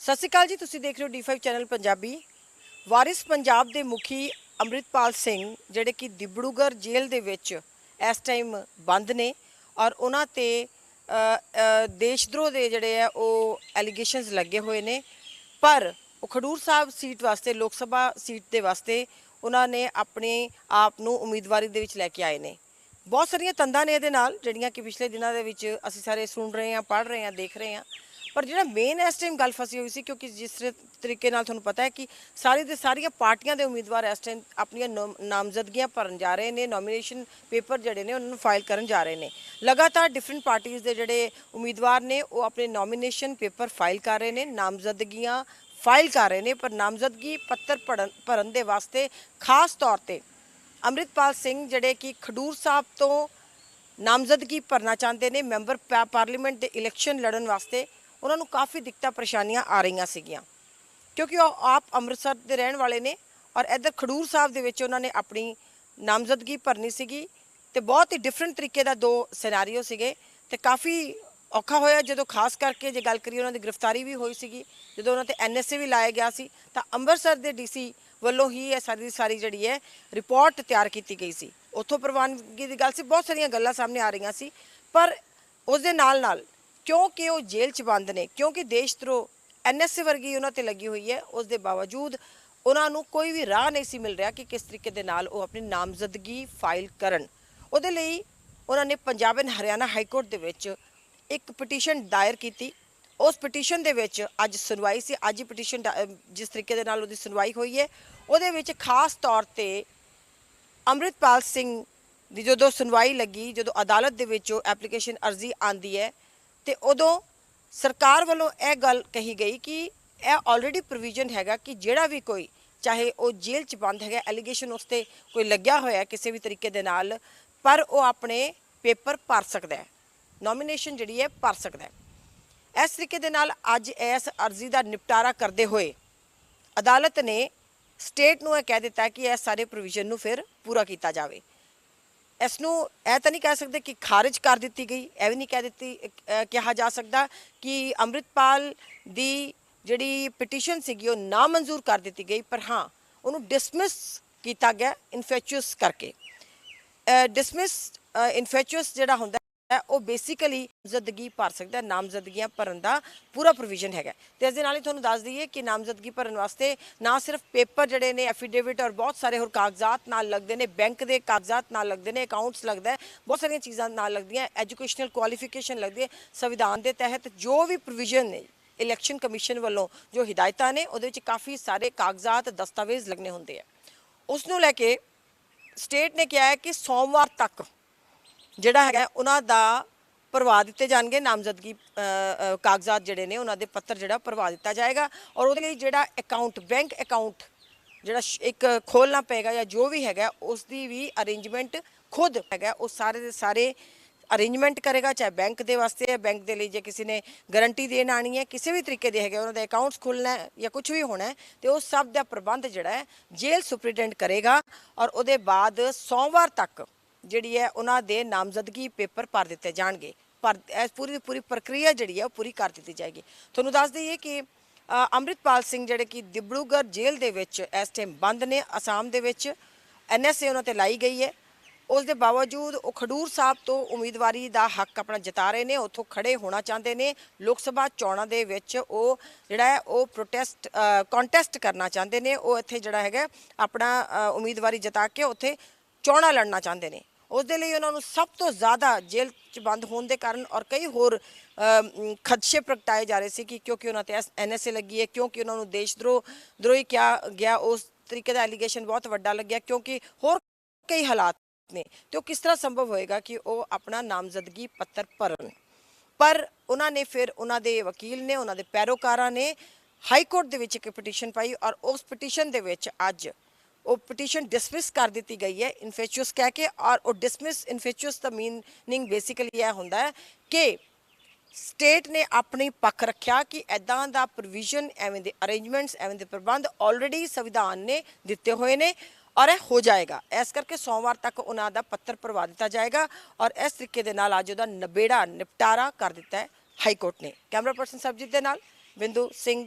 ਸਤਿ ਸ਼੍ਰੀ ਅਕਾਲ ਜੀ ਤੁਸੀਂ ਦੇਖ ਰਹੇ ਹੋ D5 ਚੈਨਲ ਪੰਜਾਬੀ। ਵਾਰਿਸ ਪੰਜਾਬ ਦੇ ਮੁਖੀ ਅੰਮ੍ਰਿਤਪਾਲ ਸਿੰਘ ਜਿਹੜੇ ਕਿ ਦਿਬੜੂਗਰ ਜੇਲ੍ਹ ਦੇ ਵਿੱਚ ਇਸ ਟਾਈਮ ਬੰਦ ਨੇ ਔਰ ਉਹਨਾਂ ਤੇ ਅ, ਅ, ਦੇਸ਼ਦਰੋਹ ਦੇ ਜਿਹੜੇ ਆ ਉਹ ਐਲੀਗੇਸ਼ਨਸ ਲੱਗੇ ਹੋਏ ਨੇ। ਪਰ ਉਹ ਖਡੂਰ ਸਾਹਿਬ ਸੀਟ ਵਾਸਤੇ ਲੋਕ ਸਭਾ ਸੀਟ ਦੇ ਵਾਸਤੇ ਉਹਨਾਂ ਨੇ ਆਪਣੇ ਆਪ ਨੂੰ ਉਮੀਦਵਾਰੀ ਦੇ ਵਿੱਚ ਲੈ ਕੇ ਆਏ ਨੇ। ਬਹੁਤ ਸਾਰੀਆਂ ਤੰਦਾਂ ਨੇ ਇਹਦੇ ਨਾਲ ਜਿਹੜੀਆਂ ਕਿ ਪਿਛਲੇ ਦਿਨਾਂ ਦੇ ਵਿੱਚ ਅਸੀਂ ਸਾਰੇ ਸੁਣ ਰਹੇ ਹਾਂ ਪੜ੍ਹ ਰਹੇ ਹਾਂ ਦੇਖ ਰਹੇ ਹਾਂ। ਪਰ ਜਿਹੜਾ ਮੇਨ ਇਸ ਟਾਈਮ ਗੱਲ ਫਸੀ ਹੋਈ ਸੀ, ਕਿਉਂਕਿ ਜਿਸ ਤਰੀਕੇ ਨਾਲ ਤੁਹਾਨੂੰ ਪਤਾ ਹੈ ਕਿ ਸਾਰੀ ਦੇ ਸਾਰੀਆਂ ਪਾਰਟੀਆਂ ਦੇ ਉਮੀਦਵਾਰ ਇਸ ਟਾਈਮ ਆਪਣੀਆਂ ਨੋ- ਨਾਮਜ਼ਦਗੀਆਂ ਭਰਨ ਜਾ ਰਹੇ ਨੇ ਨੋਮੀਨੇਸ਼ਨ ਪੇਪਰ ਜਿਹੜੇ ਨੇ ਉਹਨਾਂ ਨੂੰ ਫਾਈਲ ਕਰਨ ਜਾ ਰਹੇ ਨੇ। ਲਗਾਤਾਰ ਡਿਫਰੈਂਟ ਪਾਰਟੀਆਂ ਦੇ ਜਿਹੜੇ ਉਮੀਦਵਾਰ ਨੇ, ਉਹ ਆਪਣੇ ਨੋਮੀਨੇਸ਼ਨ ਪੇਪਰ ਫਾਈਲ ਕਰ ਰਹੇ ਨੇ, ਨਾਮਜ਼ਦਗੀਆਂ ਫਾਈਲ ਕਰ ਰਹੇ ਨੇ, ਪਰ ਨਾਮਜ਼ਦਗੀ ਪੱਤਰ ਭਰਨ ਭਰਨ ਦੇ ਵਾਸਤੇ ਖਾਸ ਤੌਰ ਤੇ ਅੰਮ੍ਰਿਤਪਾਲ ਸਿੰਘ ਜਿਹੜੇ ਕਿ ਖਡੂਰ ਸਾਹਿਬ ਤੋਂ ਨਾਮਜ਼ਦਗੀ ਭਰਨਾ ਚਾਹੁੰਦੇ ਨੇ ਮੈਂਬਰ ਪਾ- ਪਾਰਲੀਮੈਂਟ ਦੇ ਇਲੈਕਸ਼ਨ ਲੜਨ ਵਾਸਤੇ ਉਹਨਾਂ ਨੂੰ ਕਾਫੀ ਦਿੱਕਤਾਂ, ਪਰੇਸ਼ਾਨੀਆਂ ਆ ਰਹੀਆਂ ਸੀਗੀਆਂ। ਕਿਉਂਕਿ ਉਹ ਆਪ ਅੰਮ੍ਰਿਤਸਰ ਦੇ ਰਹਿਣ ਵਾਲੇ ਨੇ ਔਰ ਇੱਧਰ ਖਡੂਰ ਸਾਹਿਬ ਦੇ ਵਿੱਚ ਉਹਨਾਂ ਨੇ ਆਪਣੀ ਨਾਮਜ਼ਦਗੀ ਭਰਨੀ ਸੀਗੀ ਤੇ ਬਹੁਤ ਹੀ ਡਿਫਰੈਂਟ ਤਰੀਕੇ ਦਾ ਦੋ ਸਿਨੈਰੀਓ ਸੀਗੇ ਤੇ ਕਾਫੀ ਔਖਾ ਹੋਇਆ ਜਦੋਂ ਖਾਸ ਕਰਕੇ ਜੇ ਗੱਲ ਕਰੀਏ ਉਹਨਾਂ ਦੀ ਗ੍ਰਿਫਤਾਰੀ ਵੀ ਹੋਈ ਸੀਗੀ, ਜਦੋਂ ਉਹਨਾਂ ਤੇ ਐਨਐਸਏ ਵੀ ਲਾਇਆ ਗਿਆ ਸੀ, ਤਾਂ ਅੰਮ੍ਰਿਤਸਰ ਦੇ ਡੀਸੀ ਵੱਲੋਂ ਹੀ ਇਹ ਸਾਰੀ ਦੀ ਸਾਰੀ ਜਿਹੜੀ ਹੈ ਰਿਪੋਰਟ ਤਿਆਰ ਕੀਤੀ ਗਈ ਸੀ। ਉੱਥੋਂ ਪ੍ਰਵਾਨਗੀ ਦੀ ਗੱਲ ਸੀ, ਬਹੁਤ ਸਾਰੀਆਂ ਗੱਲਾਂ ਸਾਹਮਣੇ ਆ ਰਹੀਆਂ ਸੀ, ਪਰ ਉਸ ਦੇ ਨਾਲ ਨਾਲ ਕਿਉਂਕਿ ਉਹ ਜੇਲ੍ਹ 'ਚ ਬੰਦ ਨੇ, ਕਿਉਂਕਿ ਦੇਸ਼ ਦੇਸ਼ਧਰੋਹ ਐਨਐਸਏ ਵਰਗੀ ਉਹਨਾਂ ਤੇ ਲੱਗੀ ਹੋਈ ਹੈ ਉਸ ਦੇ ਬਾਵਜੂਦ ਉਹਨਾਂ ਨੂੰ ਕੋਈ ਵੀ ਰਾਹ ਨਹੀਂ ਸੀ ਮਿਲ ਰਿਹਾ ਕਿ ਕਿਸ ਤਰੀਕੇ ਦੇ ਨਾਲ ਉਹ ਆਪਣੀ ਨਾਮਜ਼ਦਗੀ ਫਾਈਲ ਕਰਨ। ਉਹਦੇ ਲਈ ਉਹਨਾਂ ਨੇ Punjab and Haryana high court ਦੇ ਵਿੱਚ ਇੱਕ ਪਟੀਸ਼ਨ ਦਾਇਰ ਕੀਤੀ। ਉਸ ਪਟੀਸ਼ਨ ਦੇ ਵਿੱਚ ਅੱਜ ਸੁਣਵਾਈ ਸੀ, ਅੱਜ ਹੀ ਪਟੀਸ਼ਨ ਜਿਸ ਤਰੀਕੇ ਦੇ ਨਾਲ ਉਹਦੀ ਸੁਣਵਾਈ ਹੋਈ ਹੈ, ਉਹਦੇ ਵਿੱਚ ਖਾਸ ਤੌਰ ਤੇ ਅੰਮ੍ਰਿਤਪਾਲ ਸਿੰਘ ਦੀ ਜਦੋਂ ਸੁਣਵਾਈ ਲੱਗੀ, ਜਦੋਂ ਅਦਾਲਤ ਦੇ ਵਿੱਚ ਉਹ ਐਪਲੀਕੇਸ਼ਨ ਅਰਜ਼ੀ ਆਂਦੀ ਹੈ ਤੇ ਉਦੋਂ ਸਰਕਾਰ ਵੱਲੋਂ ਇਹ ਗੱਲ ਕਹੀ ਗਈ ਕਿ ਇਹ ਆਲਰੇਡੀ ਪ੍ਰੋਵੀਜ਼ਨ ਹੈਗਾ ਕਿ ਜਿਹੜਾ ਵੀ ਕੋਈ, ਚਾਹੇ ਉਹ ਜੇਲ੍ਹ 'ਚ ਬੰਦ ਹੈਗਾ ਐਲੀਗੇਸ਼ਨ ਉਸ ਤੇ ਕੋਈ ਲੱਗਿਆ ਹੋਇਆ ਕਿਸੇ ਵੀ ਤਰੀਕੇ ਦੇ ਨਾਲ, ਪਰ ਉਹ ਆਪਣੇ ਪੇਪਰ ਭਰ ਸਕਦਾ ਹੈ। ਨੋਮੀਨੇਸ਼ਨ ਜਿਹੜੀ ਹੈ, ਭਰ ਸਕਦਾ ਹੈ। ਇਸ ਤਰੀਕੇ ਦੇ ਨਾਲ ਅੱਜ ਇਸ ਅਰਜ਼ੀ ਦਾ ਨਿਪਟਾਰਾ ਕਰਦੇ ਹੋਏ ਅਦਾਲਤ ਨੇ ਸਟੇਟ ਨੂੰ ਇਹ ਕਹਿ ਦਿੱਤਾ ਕਿ ਇਹ ਸਾਰੇ ਪ੍ਰੋਵੀਜ਼ਨ ਨੂੰ ਫਿਰ ਪੂਰਾ ਕੀਤਾ ਜਾਵੇ। ਇਸ ਨੂੰ ਇਹ ਤਾਂ ਨਹੀਂ ਕਹਿ ਸਕਦੇ ਕਿ ਖਾਰਜ ਕਰ ਦਿੱਤੀ ਗਈ, ਇਹ ਵੀ ਨਹੀਂ ਕਹਿ ਦਿੱਤੀ ਕਿਹਾ ਜਾ ਸਕਦਾ ਕਿ ਅੰਮ੍ਰਿਤਪਾਲ ਦੀ ਜਿਹੜੀ ਪਟੀਸ਼ਨ ਸੀਗੀ ਉਹ ਨਾ ਮਨਜ਼ੂਰ ਕਰ ਦਿੱਤੀ ਗਈ, ਪਰ ਹਾਂ, ਉਹਨੂੰ ਡਿਸਮਿਸ ਕੀਤਾ ਗਿਆ ਇਨਫੈਚੁਅਸ ਕਰਕੇ। ਡਿਸਮਿਸ ਇਨਫੈਚੁਅਸ ਜਿਹੜਾ ਹੁੰਦਾ ਹੈ, ਉਹ ਬੇਸਿਕਲੀ ਨਾਮਜ਼ਦਗੀ ਭਰ ਸਕਦਾ ਨਾਮਜ਼ਦਗੀਆਂ ਭਰਨ ਦਾ ਪੂਰਾ ਪ੍ਰੋਵੀਜ਼ਨ ਹੈਗਾ ਤੇ ਇਸ ਦੇ ਨਾਲ ਹੀ ਤੁਹਾਨੂੰ ਦੱਸ ਦਈਏ ਕਿ ਨਾਮਜ਼ਦਗੀ ਭਰਨ ਵਾਸਤੇ ਨਾ ਸਿਰਫ ਪੇਪਰ ਜਿਹੜੇ ਨੇ ਐਫੀਡੇਵਿਟ ਔਰ ਬਹੁਤ ਸਾਰੇ ਹੋਰ ਕਾਗਜ਼ਾਤ ਨਾਲ ਲੱਗਦੇ ਨੇ ਬੈਂਕ ਦੇ ਕਾਗਜ਼ਾਤ ਨਾਲ ਲੱਗਦੇ ਨੇ ਅਕਾਊਂਟਸ ਲੱਗਦਾ ਬਹੁਤ ਸਾਰੀਆਂ ਚੀਜ਼ਾਂ ਨਾਲ ਲੱਗਦੀਆਂ ਐਜੂਕੇਸ਼ਨਲ ਕੁਆਲੀਫਿਕੇਸ਼ਨ ਲੱਗਦੀ ਹੈ, ਸੰਵਿਧਾਨ ਦੇ ਤਹਿਤ ਜੋ ਵੀ ਪ੍ਰੋਵੀਜ਼ਨ ਨੇ ਇਲੈਕਸ਼ਨ ਕਮਿਸ਼ਨ ਵੱਲੋਂ ਜੋ ਹਦਾਇਤਾਂ ਨੇ, ਉਹਦੇ ਵਿੱਚ ਕਾਫੀ ਸਾਰੇ ਕਾਗਜ਼ਾਤ, ਦਸਤਾਵੇਜ਼ ਲੱਗਨੇ ਹੁੰਦੇ ਆ। ਉਸ ਨੂੰ ਲੈ ਕੇ ਸਟੇਟ ਨੇ ਕਿਹਾ ਹੈ ਕਿ ਸੋਮਵਾਰ ਤੱਕ ਜਿਹੜਾ ਹੈਗਾ ਉਹਨਾਂ ਦਾ ਭਰਵਾ ਦਿੱਤੇ ਜਾਣਗੇ, ਨਾਮਜ਼ਦਗੀ ਕਾਗਜ਼ਾਤ ਜਿਹੜੇ ਨੇ, ਉਹਨਾਂ ਦੇ ਪੱਤਰ ਜਿਹੜਾ ਭਰਵਾ ਦਿੱਤਾ ਜਾਏਗਾ ਔਰ ਉਹਦੇ ਲਈ ਜਿਹੜਾ ਅਕਾਊਂਟ ਬੈਂਕ ਅਕਾਊਂਟ ਜਿਹੜਾ ਸ਼- ਇੱਕ ਖੋਲਣਾ ਪਏਗਾ ਜਾਂ ਜੋ ਵੀ ਹੈਗਾ ਉਸ ਦੀ ਵੀ ਅਰੇਂਜਮੈਂਟ ਖੁਦ ਹੈਗਾ ਉਹ ਸਾਰੇ ਦੇ ਸਾਰੇ ਅਰੇਂਜਮੈਂਟ ਕਰੇਗਾ, ਚਾਹੇ ਬੈਂਕ ਦੇ ਵਾਸਤੇ ਹੈ ਬੈਂਕ ਦੇ ਲਈ ਜੇ ਕਿਸੇ ਨੇ ਗਾਰੰਟੀ ਦੇਣ ਆਣੀ ਹੈ, ਕਿਸੇ ਵੀ ਤਰੀਕੇ ਦੇ ਹੈਗੇ, ਉਹਨਾਂ ਦੇ ਅਕਾਊਂਟਸ ਖੁੱਲਣਾ ਹੈ ਜਾਂ ਕੁਝ ਵੀ ਹੋਣਾ ਹੈ, ਤੇ ਉਹ ਸਭ ਦਾ ਪ੍ਰਬੰਧ ਜਿਹੜਾ ਹੈ ਜੇਲ੍ਹ ਸੁਪਰੀਡੈਂਟ ਕਰੇਗਾ ਔਰ ਉਹਦੇ ਬਾਅਦ ਸੋਮਵਾਰ ਤੱਕ ਜਿਹੜੀ ਹੈ ਉਹਨਾਂ ਦੇ ਨਾਮਜ਼ਦਗੀ ਪੇਪਰ ਭਰ ਦਿੱਤੇ ਜਾਣਗੇ। ਪਰ ਇਸ ਪੂਰੀ ਦੀ ਪੂਰੀ ਪ੍ਰਕਿਰਿਆ ਜਿਹੜੀ ਹੈ ਉਹ ਪੂਰੀ ਕਰ ਦਿੱਤੀ ਜਾਏਗੀ। ਤੁਹਾਨੂੰ ਦੱਸ ਦਈਏ ਕਿ ਅ, ਅੰਮ੍ਰਿਤਪਾਲ ਸਿੰਘ ਜਿਹੜੇ ਕਿ ਦਿਬੜੂਗੜ ਜੇਲ੍ਹ ਦੇ ਵਿੱਚ ਇਸ ਟਾਈਮ ਬੰਦ ਨੇ ਅਸਾਮ ਦੇ ਵਿੱਚ। ਐਨਐਸਏ ਉਹਨਾਂ ਤੇ ਲਾਈ ਗਈ ਹੈ। ਉਸ ਦੇ ਬਾਵਜੂਦ ਉਹ ਖਡੂਰ ਸਾਹਿਬ ਤੋਂ ਉਮੀਦਵਾਰੀ ਦਾ ਹੱਕ ਆਪਣਾ ਜਤਾ ਰਹੇ ਨੇ ਉੱਥੋਂ ਖੜੇ ਹੋਣਾ ਚਾਹੁੰਦੇ ਨੇ। ਲੋਕ ਸਭਾ ਚੋਣਾਂ ਦੇ ਵਿੱਚ ਉਹ ਜਿਹੜਾ ਹੈ ਉਹ ਪ੍ਰੋਟੈਸਟ ਕੰਟੈਸਟ ਕਰਨਾ ਚਾਹੁੰਦੇ ਨੇ। ਉਹ ਇੱਥੇ ਜਿਹੜਾ ਹੈਗਾ ਆਪਣਾ ਉਮੀਦਵਾਰੀ ਜਤਾ ਕੇ ਉੱਥੇ ਚੋਣਾਂ ਲੜਨਾ ਚਾਹੁੰਦੇ ਨੇ। ਉਸ ਦੇ ਲਈ ਉਹਨਾਂ ਨੂੰ ਸਭ ਤੋਂ ਜ਼ਿਆਦਾ ਜੇਲ੍ਹ 'ਚ ਬੰਦ ਹੋਣ ਦੇ ਕਾਰਨ ਔਰ ਕਈ ਹੋਰ ਖਦਸ਼ੇ ਪ੍ਰਗਟਾਏ ਜਾ ਰਹੇ ਸੀ ਕਿ ਕਿਉਂਕਿ ਉਹਨਾਂ ਤੇ ਐਨਐਸਏ ਲੱਗੀ ਹੈ, ਕਿਉਂਕਿ ਉਹਨਾਂ ਨੂੰ ਦੇਸ਼ਦਰੋਹ ਦਰੋਹੀ ਕਿਹਾ ਗਿਆ, ਉਸ ਤਰੀਕੇ ਦਾ ਐਲੀਗੇਸ਼ਨ ਬਹੁਤ ਵੱਡਾ ਲੱਗਿਆ, ਕਿਉਂਕਿ ਹੋਰ ਕਈ ਹਾਲਾਤ ਨੇ, ਤੇ ਉਹ ਕਿਸ ਤਰ੍ਹਾਂ ਸੰਭਵ ਹੋਏਗਾ ਕਿ ਉਹ ਆਪਣਾ ਨਾਮਜ਼ਦਗੀ ਪੱਤਰ ਭਰਨ? ਪਰ ਉਹਨਾਂ ਨੇ ਫਿਰ ਉਹਨਾਂ ਦੇ ਵਕੀਲ ਨੇ, ਉਹਨਾਂ ਦੇ ਪੈਰੋਕਾਰਾਂ ਨੇ ਹਾਈ ਕੋਰਟ ਦੇ ਵਿੱਚ ਇੱਕ ਪਟੀਸ਼ਨ ਪਾਈ ਔਰ ਉਸ ਪਟੀਸ਼ਨ ਦੇ ਵਿੱਚ ਅੱਜ ਉਹ ਪਟੀਸ਼ਨ ਡਿਸਮਿਸ ਕਰ ਦਿੱਤੀ ਗਈ ਹੈ ਇਨਫੈਚੁਅਸ ਕਹਿ ਕੇ, ਔਰ ਉਹ ਡਿਸਮਿਸ ਇਨਫੈਚੁਅਸ ਦਾ ਮੀਨਿੰਗ ਬੇਸਿਕਲੀ ਇਹ ਹੁੰਦਾ ਹੈ ਕਿ ਸਟੇਟ ਨੇ ਆਪਣੀ ਪੱਖ ਰੱਖਿਆ ਕਿ ਐਦਾਂ ਦਾ ਪ੍ਰੋਵੀਜ਼ਨ ਐਵੇਂ ਦੇ ਅਰੇਂਜਮੈਂਟਸ ਐਵੇਂ ਦੇ ਪ੍ਰਬੰਧ ਆਲਰੇਡੀ ਸੰਵਿਧਾਨ ਨੇ ਦਿੱਤੇ ਹੋਏ ਨੇ ਔਰ ਇਹ ਹੋ ਜਾਏਗਾ। ਇਸ ਕਰਕੇ ਸੋਮਵਾਰ ਤੱਕ ਉਹਨਾਂ ਦਾ ਪੱਤਰ ਭਰਵਾ ਦਿੱਤਾ ਜਾਏਗਾ ਔਰ ਇਸ ਤਰੀਕੇ ਦੇ ਨਾਲ ਅੱਜ ਉਹਦਾ ਨਬੇੜਾ, ਨਿਪਟਾਰਾ ਕਰ ਦਿੱਤਾ ਹੈ ਹਾਈ ਕੋਰਟ ਨੇ। ਕੈਮਰਾ ਪਰਸਨ ਸਰਬਜੀਤ ਦੇ ਨਾਲ ਬਿੰਦੂ ਸਿੰਘ